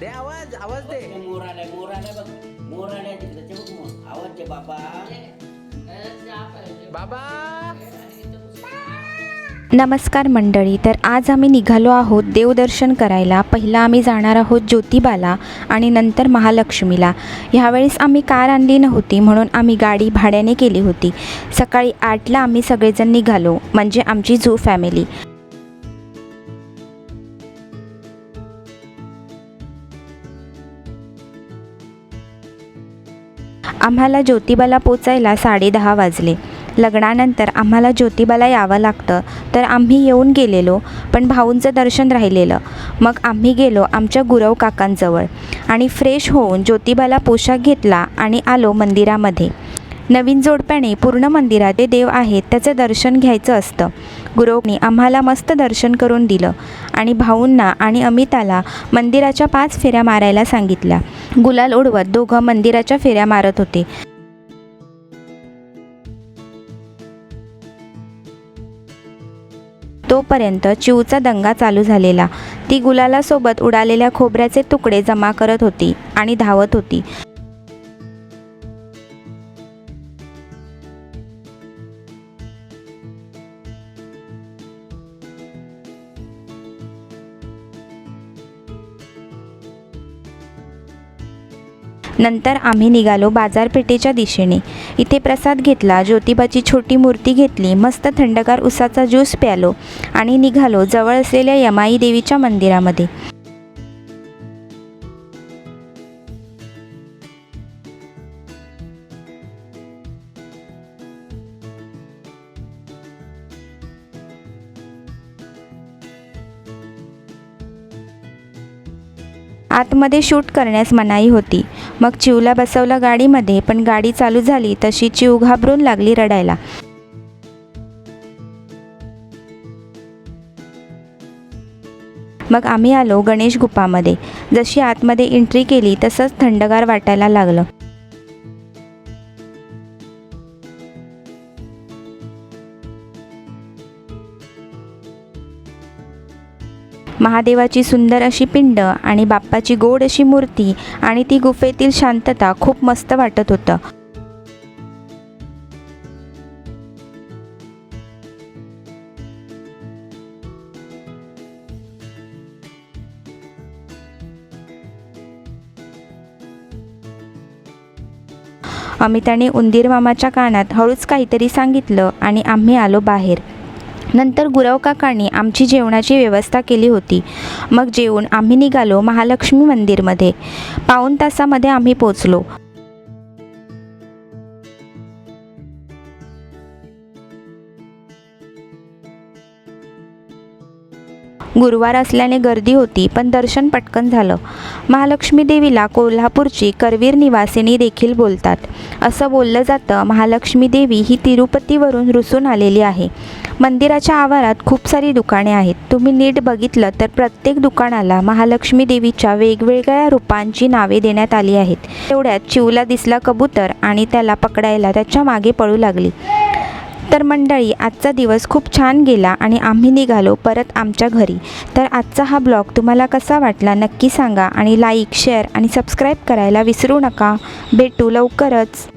दे आवाज आवाज दे. मोर आलाय मोर आलाय बघ. मोर आलाय तिकडे ते बघ मोर आवाज दे बाबा. बाबा. नमस्कार मंडळी तर आज आम्ही निघालो आहोत देवदर्शन करायला. पहिलं आम्ही जाणार आहोत ज्योतिबाला आणि नंतर महालक्ष्मीला. ह्यावेळेस आम्ही कार आणली नव्हती म्हणून आम्ही गाडी भाड्याने केली होती. सकाळी आठला आम्ही सगळेजण निघालो म्हणजे आमची झू फॅमिली. आम्हाला ज्योतिबाला पोचायला साडेदहा वाजले. लग्नानंतर आम्हाला ज्योतिबाला यावं लागतं तर आम्ही येऊन गेलेलो पण भाऊंचं दर्शन राहिलेलं. मग आम्ही गेलो आमच्या गुरव काकांजवळ आणि फ्रेश होऊन ज्योतिबाला पोशाख घेतला आणि आलो मंदिरामध्ये. नवीन जोडप्याने पूर्ण मंदिरात जे देव आहेत त्याचं दर्शन घ्यायचं असतं. गुरुवनी आम्हाला मस्त दर्शन करून दिलं आणि भाऊंना आणि अमिताला मंदिराच्या पाच फेऱ्या मारायला सांगितल्या. गुलाल उडवत दोघं मंदिराच्या फेऱ्या मारत होते. तोपर्यंत चिवचा दंगा चालू झालेला. ती गुलालासोबत उडालेल्या खोबऱ्याचे तुकडे जमा करत होती आणि धावत होती. नंतर आम्ही निघालो बाजारपेठेच्या दिशेने. इथे प्रसाद घेतला ज्योतिबाची छोटी मूर्ती घेतली मस्त थंडगार उसाचा ज्यूस प्यालो आणि निघालो जवळ असलेल्या यमाई देवीच्या मंदिरामध्ये. आतमध्ये शूट करण्यास मनाई होती. मग चिवला बसवला गाडीमध्ये पण गाडी चालू झाली तशी चिव घाबरून लागली रडायला. मग आम्ही आलो गणेश गुफामध्ये. जशी आतमध्ये एंट्री केली तसंच थंडगार वाटायला लागलं. महादेवाची सुंदर अशी पिंड आणि बाप्पाची गोड अशी मूर्ती आणि ती गुफेतील शांतता खूप मस्त वाटत होतं. अमिताने उंदीर मामाच्या कानात हळूच काहीतरी सांगितलं आणि आम्ही आलो बाहेर. नंतर गुरव काकांनी आमची जेवणाची व्यवस्था केली होती. मग जेवून आम्ही निघालो महालक्ष्मी मंदिरमध्ये. पाऊण तासामध्ये आम्ही पोचलो. गुरुवार असल्याने गर्दी होती पण दर्शन पटकन झालं. महालक्ष्मी देवीला कोल्हापूरची करवीर निवासिनी देखील बोलतात. असं बोललं जातं महालक्ष्मी देवी ही तिरुपतीवरून रुसून आलेली आहे. मंदिराच्या आवारात खूप सारी दुकाने आहेत. तुम्ही नीट बघितलं तर प्रत्येक दुकानाला महालक्ष्मी देवीच्या वेगवेगळ्या रूपांची नावे देण्यात आली आहेत. तेवढ्यात चिवला दिसला कबूतर आणि त्याला पकडायला त्याच्यामागे पळू लागली. तर मंडळी आजचा दिवस खूप छान गेला आणि आम्ही निघालो परत आमच्या घरी. तर आजचा हा ब्लॉग तुम्हाला कसा वाटला नक्की सांगा आणि लाईक शेअर आणि सबस्क्राईब करायला विसरू नका. भेटू लवकरच.